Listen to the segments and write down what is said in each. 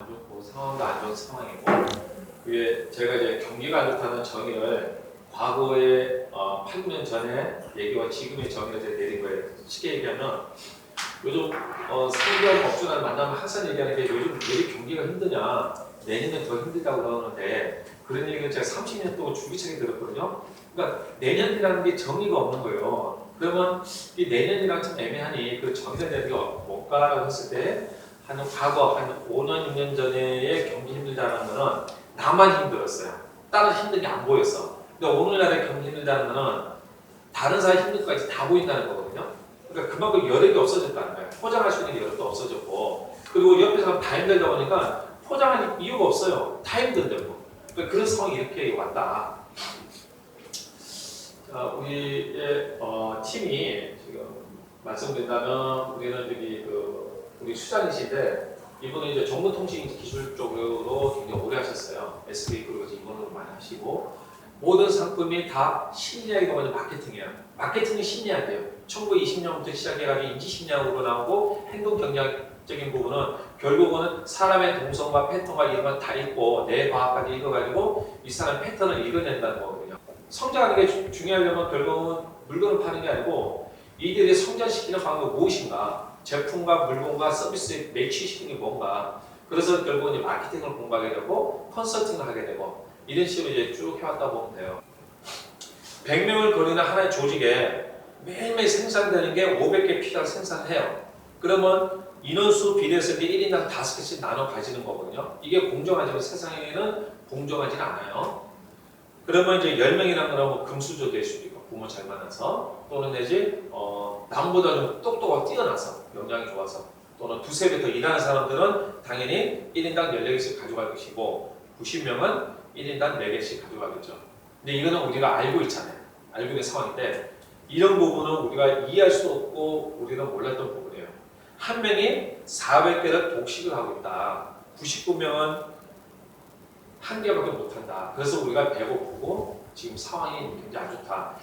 안 좋고 상황도 안 좋은 상황이고 그게 제가 이제 경기가 안 좋다는 정의를 과거에 어, 8, 9년 전에 얘기와 지금의 정의를 제가 내린 거예요. 쉽게 얘기하면 요즘 어, 상기업 업주를 만나면 항상 얘기하는 게 요즘 왜 경기가 힘드냐 내년에 더 힘들다고 그러는데 그런 얘기를 제가 30년 동안 주기차게 들었거든요. 그러니까 내년이라는 게 정의가 없는 거예요. 그러면 이 내년이랑 참 애매하니 그 정의가 되는 게 뭘까라고 했을 때 한 과거 한 5년 6년 전에 경기 힘들다는 거는 나만 힘들었어요. 다른 힘든 게 안 보였어. 근데 오늘날의 경기 힘들다는 거는 다른 사람 힘든 것까지 다 보인다는 거거든요. 그러니까 그만큼 여력이 없어졌다는 거예요. 포장할 수 있는 여력도 없어졌고 그리고 옆에 사람 다 힘들다 보니까 포장할 이유가 없어요. 다 힘든데고. 그러니까 그런 상황이 이렇게 왔다. 자, 우리의 어, 팀이 지금 말씀드린다면 우리는 여기 그 우리 수장이신데 이분은 이제 정보통신 기술 쪽으로 굉장히 오래 하셨어요. SK 그리고 이번으로 많이 하시고 모든 상품이 다 심리학이 뭐냐 마케팅이에요. 마케팅이 심리학이에요. 1920년부터 시작해가지고 인지 심리학으로 나오고 행동 경제학적인 부분은 결국은 사람의 동성과 패턴과 이런 걸다 읽고 내 과학까지 읽어가지고 이 사람 패턴을 읽어낸다는 거거든요. 성장하는 게 주- 중요하려면 결국은 물건을 파는 게 아니고 이들이 성장시키는 방법이 무엇인가 제품과 물건과 서비스에 매치시키는 게 뭔가. 그래서 결국은 이제 마케팅을 공부하게 되고 컨설팅을 하게 되고 이런 식으로 이제 쭉 해왔다 보면 돼요. 100명을 거리는 하나의 조직에 매일매일 생산되는 게 500개 피자를 생산해요. 그러면 인원수 비례했을 때 1인당 5개씩 나눠 가지는 거거든요. 이게 공정하지만 세상에는 공정하진 않아요. 그러면 이제 10명이라는 거는 뭐 금수저 될 수도 있고 부모 잘 만나서 또는 내지 어, 남보다 좀 똑똑하고 뛰어나서 역량이 좋아서 또는 두세 배 더 일하는 사람들은 당연히 1인당 14개씩 가져갈 것이고 90명은 1인당 4개씩 가져가겠죠. 근데 이거는 우리가 알고 있잖아요. 알고 있는 상황인데 이런 부분은 우리가 이해할 수 없고 우리는 몰랐던 부분이에요. 한 명이 400개를 독식을 하고 있다. 99명은 한 개밖에 못한다. 그래서 우리가 배고프고 지금 상황이 굉장히 안 좋다.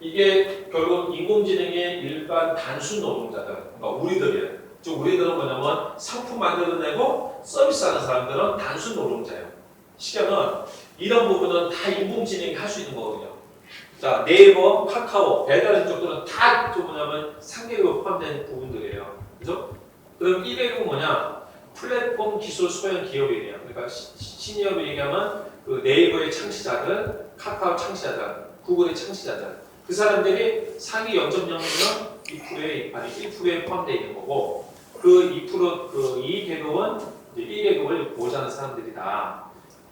이게 결국 인공지능의 일반 단순 노동자들, 그러니까 우리들이에요. 즉 우리들은 뭐냐면 상품 만들어내고 서비스하는 사람들은 단순 노동자예요. 시간은 이런 부분은 다 인공지능이 할 수 있는 거거든요. 자 네이버, 카카오, 배달의 쪽들은 다좀 뭐냐면 상계로 포함된 부분들이에요. 그죠? 그럼 이배가 뭐냐? 플랫폼 기술 소형 기업이에요. 그러니까 시- 시니어로 얘기하면 그 네이버의 창시자들, 카카오 창시자들, 구글의 창시자들 그 사람들이 상위 0.0은 2%에 아니 1%에 포함되어 있는 거고 그 2%그 이계급은 이제 1계급을 보호하는 사람들이다.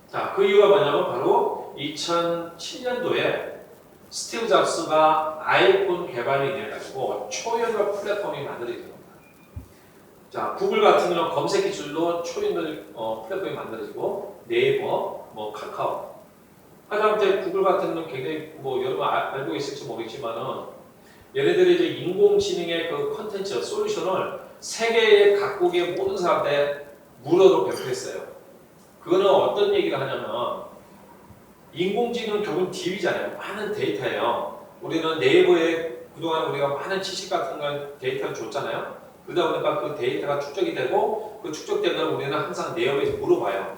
자, 그 이유가 뭐냐면 바로 2007년도에 스티브 잡스가 아이폰 개발을 인해 가지고 초연결 플랫폼이 만들어진 겁니다. 자, 구글 같은 경우는 검색 기술로 초연결 어, 플랫폼이 만들어지고 네이버, 뭐 카카오 하다못해 구글 같은 경우는 굉장히 뭐 여러분 아- 알고 있을지 모르겠지만은 얘네들이 이제 인공지능의 그 컨텐츠 솔루션을 세계의 각국의 모든 사람들의 무료로 배포했어요. 그거는 어떤 얘기를 하냐면 인공지능은 결국 DB잖아요. 많은 데이터예요. 우리는 네이버에 그동안 우리가 많은 지식 같은 걸 데이터를 줬잖아요. 그러다 보니까 그 데이터가 축적이 되고 그 축적된 걸 우리는 항상 네이버에서 물어봐요.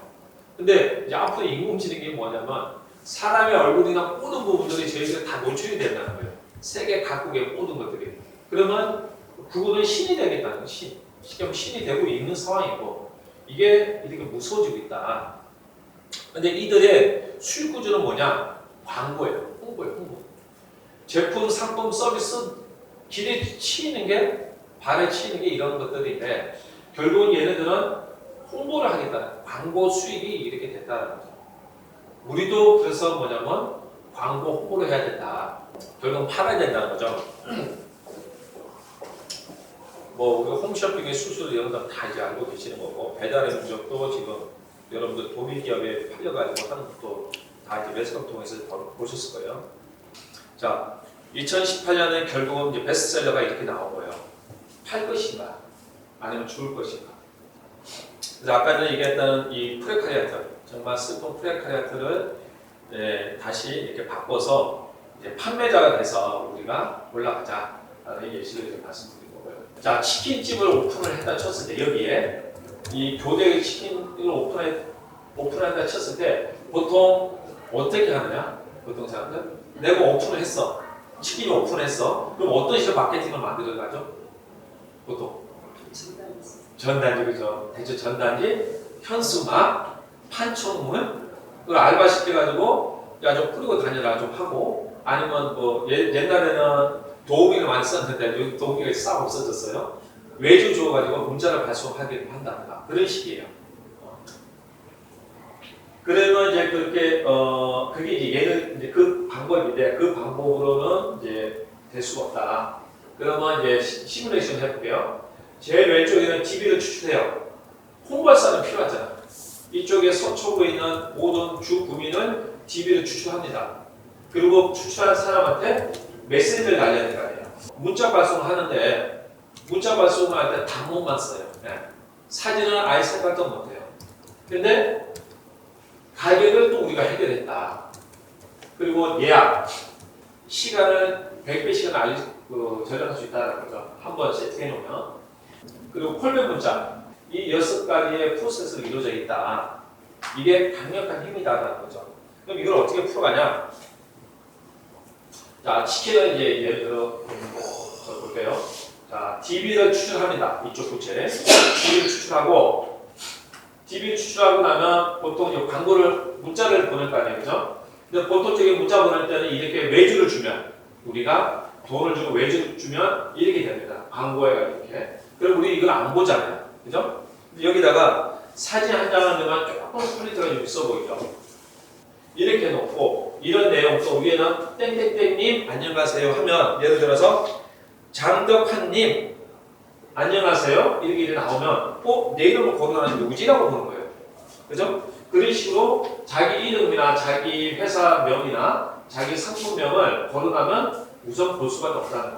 근데 이제 앞으로 인공지능이 뭐냐면 사람의 얼굴이나 모든 부분들이 저희가 다 노출이 된다는 거예요. 세계 각국의 모든 것들이. 그러면 그거는 신이 되겠다는. 신. 지금 신이 되고 있는 상황이고 이게 이렇게 무서워지고 있다. 근데 이들의 수익 구조는 뭐냐? 광고예요. 홍보예요. 홍보. 제품, 상품, 서비스 길에 치이는 게 발에 치이는 게 이런 것들인데 결국은 얘네들은 홍보를 하겠다. 광고 수익이 이렇게 됐다는 거죠. 우리도 그래서 뭐냐면 광고 홍보를 해야 된다. 결국 팔아야 된다는 거죠. 뭐 우리가 홈쇼핑의 수수료 이런 거다 이제 알고 계시는 거고 배달의 문적도 지금 여러분들 도미 기업에 팔려가지고 하는 것도 다 이제 매스컴 통해서 보셨을 거예요. 자, 2018년에 결국은 이제 베스트셀러가 이렇게 나온 거예요. 팔 것인가 아니면 죽을 것인가. 그래서 아까 전에 얘기했던 이 프레카리아트 정말 슬픈 프레카리아트를 예, 다시 이렇게 바꿔서 이제 판매자가 돼서 우리가 올라가자라는 예시를 이제 말씀드린 거고요. 자 치킨집을 오픈을 했다 쳤을 때 여기에 이 교대 치킨을 오픈해 오픈한다 쳤을 때 보통 어떻게 하느냐? 보통 사람들 내가 오픈을 했어. 치킨을 오픈했어. 그럼 어떤 식으로 마케팅을 만들어 가죠? 보통 전단지 그죠? 대체 전단지, 현수막, 판촉물, 그걸 알바 시켜가지고 야 좀 뿌리고 다녀라 좀 하고 아니면 뭐 예, 옛날에는 도우미를 많이 썼는데 요즘 도우미가 싹 없어졌어요. 외주 줘가지고 문자를 발송하게 한다든가 그런 식이에요. 어. 그러면 이제 그렇게 어 그게 이제 얘는 이제 그 방법인데 그 방법으로는 이제 될 수가 없다. 그러면 이제 시- 시뮬레이션 해볼게요. 제일 왼쪽에는 TV를 추출해요. 홍보사는 필요하잖아. 이쪽에 서초구에 있는 모든 주 구민은 TV를 추출합니다. 그리고 추출한 사람한테 메시지를 될거 아니에요. 문자 발송을 하는데 문자 발송을 할 때 단문만 써요. 네. 사진은 아예 생각도 못해요. 근데 가격을 또 우리가 해결했다. 그리고 예약 시간을 100배 시간 알리 그, 절약할 수 있다는 거죠. 한번 세팅해 놓으면 그리고 콜백 문자 이 여섯 가지의 프로세스로 이루어져 있다. 이게 강력한 힘이다라는 거죠. 그럼 이걸 어떻게 풀어가냐? 자, 치킨을 이제 예를 들어 저 볼게요. 자, DB를 추출합니다. 이쪽 부채. DB를 추출하고 DB 추출하고 나면 보통 이제 광고를 문자를 보낼 거 아니에요, 그죠? 근데 보통적인 문자 보낼 때는 이렇게 외주를 주면 우리가 돈을 주고 외주를 주면 이렇게 됩니다. 광고에가 이렇게. 그럼 우리 이걸 안 보잖아요, 그죠? 여기다가 사진 한 장을 넣으면 조금 퀄리티가 좀 있어 보이죠? 이렇게 놓고 이런 내용 또 위에는 땡땡땡님 안녕하세요 하면 예를 들어서 장덕환님 안녕하세요 이렇게 나오면 어? 내 이름을 거론하는 누구지라고 보는 거예요 그죠? 그런 식으로 자기 이름이나 자기 회사 명이나 자기 상품명을 거론하면 우선 볼 수밖에 없다는 거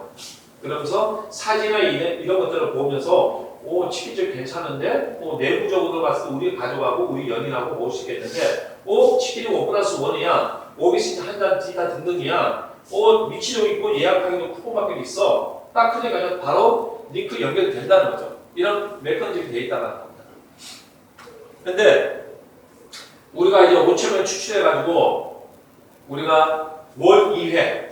그러면서 사진이나 이런, 이런 것들을 보면서 오 치킨집 괜찮은데? 오, 내부적으로 봤을 때 우리 가족하고 우리 연인하고 먹을 수 있겠는데? 오 치킨이 5 플러스 1이야 오비스 한잔 뒤다 등등이야 오 위치도 있고 예약하기도 쿠폰밖에 있어? 딱 클릭하면 바로 링크 연결이 된다는 거죠. 이런 메커니즘이 돼 있다는 겁니다. 근데 우리가 이제 5천명 추출해가지고 우리가 월 2회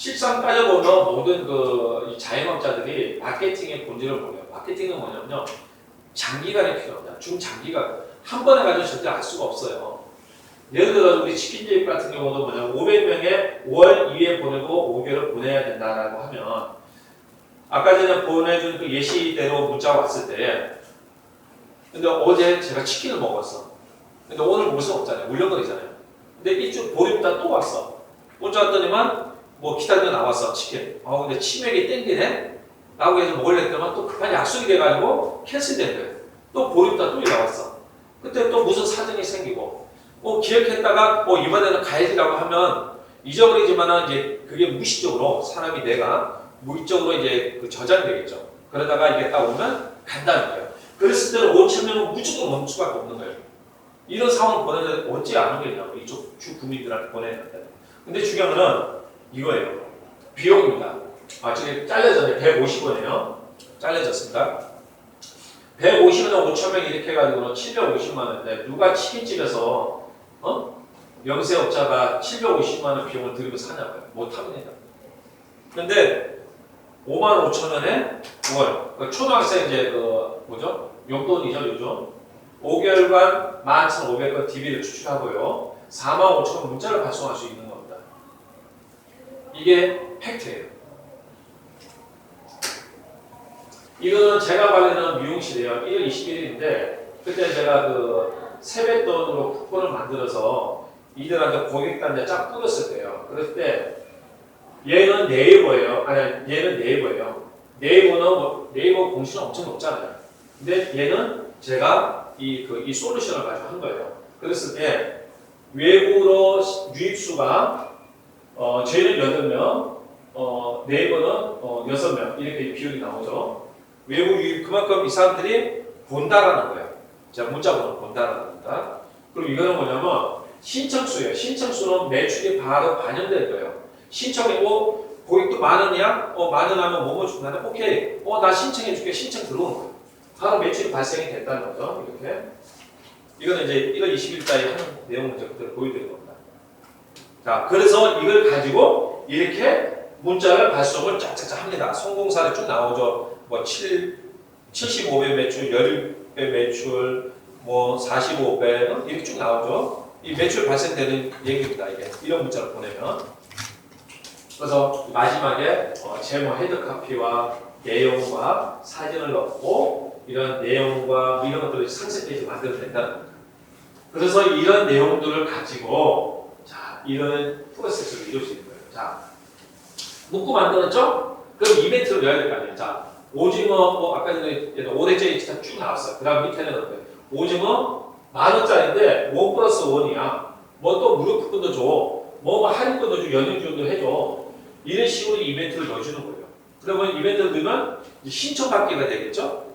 실상 따져보면 모든 그이 자영업자들이 마케팅의 본질을 모르요 마케팅은 뭐냐면요 장기간이 필요합니다 중장기간 한 번에 가지고 절대 알 수가 없어요. 예를 들어 우리 치킨집 같은 경우도 뭐냐면 500명에 5월 2회 보내고 5개월을 보내야 된다라고 하면 아까 전에 보내준 그 예시대로 문자가 왔을 때 근데 어제 제가 치킨을 먹었어. 근데 오늘 먹을 수 없잖아요. 물렁거리잖아요. 근데 일주 보름 있다 또 왔어. 문자 왔더니만 뭐 기다리다 나왔어 치킨. 아 근데 치맥이 땡기네? 라고 해서 먹으려 했더니만 또 급한 약속이 돼가지고 캔슬된 거예요. 또 보름 있다 또 나왔어. 그때 또 무슨 사정이 생기고 뭐 기획했다가 뭐 이번에는 가야지라고 하면 잊어버리지만은 이제 그게 무의식적으로 사람이 내가 무의식적으로 이제 그 저장이 되겠죠. 그러다가 이게 딱 오면 간다는 거예요. 그랬을 때는 5천 명은 무조건 멈출 수밖에 없는 거예요. 이런 상황을 보내는데 어찌 안 오겠냐고 이쪽 주 국민들한테 보내는데. 근데 중요한 거는 이거예요. 비용입니다. 아 저기 잘려졌네. 150원이에요. 잘려졌습니다. 150원에 5천 명 이렇게 해가지고 750만 원인데 누가 치킨집에서 어 영세업자가 750만 원 비용을 들이고 사냐고요? 못 합니다. 근데 5만 5천 원에 9월 그 초등학생 이제 그 뭐죠 용돈이죠 요즘 5개월간 11,500원 DB를 추출하고요 4만 5천 원 문자를 발송할 수 있는 겁니다. 이게 팩트예요. 이거는 제가 관리하는 미용실이에요. 1월 21일인데 그때 제가 그 세뱃돈으로 쿠폰을 만들어서 이들한테 고객단에 쫙 뿌렸을 때요. 그럴 때 얘는 네이버예요. 아니 얘는 네이버예요. 네이버는 뭐- 네이버 공시는 엄청 높잖아요. 근데 얘는 제가 이 그이 솔루션을 가지고 한 거예요. 그랬을 때 외부로 유입수가 어 저희는 8명, 어 네이버는 어 6명 이렇게 비율이 나오죠. 유입 그만큼 이 사람들이 본다라는 거예요. 제가 문자번호 본다라는 겁니다. 그리고 이거는 뭐냐면 신청수예요. 신청수는 매출이 바로 반영될 거예요. 신청이 뭐 고객도 많으냐? 어 많으면 뭐뭐 준다네. 오케이. 어 나 신청해 줄게. 신청 들어오는 거예요. 바로 매출이 발생이 됐다는 거죠. 이렇게. 이거는 이제 1월 20일까지 하는 내용 문제 그대로 보여드리는 겁니다. 자, 그래서 이걸 가지고 이렇게 문자를 발송을 쫙쫙쫙 합니다. 성공사례 쭉 나오죠. 뭐 7, 75배 매출, 10배 매출, 뭐 45배 이렇게 쭉 나오죠. 이 매출 발생되는 얘기입니다. 이게 이런 문자를 보내면. 그래서 마지막에 어, 제목 헤드 카피와 내용과 사진을 넣고 이런 내용과 뭐 이런 것들을 상세 페이지 만들어도 된다는 겁니다. 그래서 이런 내용들을 가지고 자 이런 프로세스를 이룰 수 있는 거예요. 자 문구 만들었죠? 그럼 이벤트를 넣어야 될 거 아니에요. 자 오징어 뭐 아까 전에 예를 5대짜리 진짜 쭉 나왔어요. 그 다음 밑에는 어때? 오징어 만 원짜리인데 원 플러스 원이야. 뭐 또 무료 쿠폰도 줘. 뭐 할인권도 줘. 연휴지원도 해줘. 이런 식으로 이벤트를 넣어주는 거예요. 그러면 이벤트를 넣으면 신청받기가 되겠죠?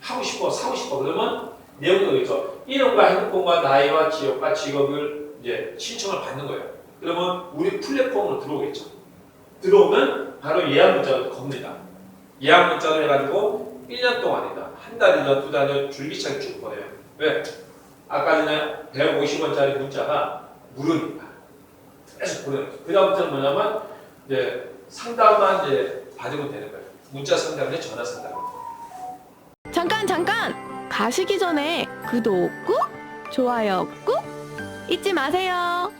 하고 싶어, 사고 싶어. 그러면 내용이 되겠죠? 이름과 핸드폰과 나이와 지역과 직업을 이제 신청을 받는 거예요. 그러면 우리 플랫폼으로 들어오겠죠. 들어오면 바로 예약 문자를 겁니다. 예약 문자를 해가지고 1년 동안이다. 한 달이나 두 달이나 줄기차게 쭉 보내요. 왜? 아까 전에 150원짜리 문자가 무료니까. 계속 보내요. 그 다음부터는 뭐냐면 이제 상담만 이제 받으면 되는 거예요. 문자 상담에 전화 상담. 잠깐 잠깐 가시기 전에 구독 꾹 좋아요 꾹 잊지 마세요.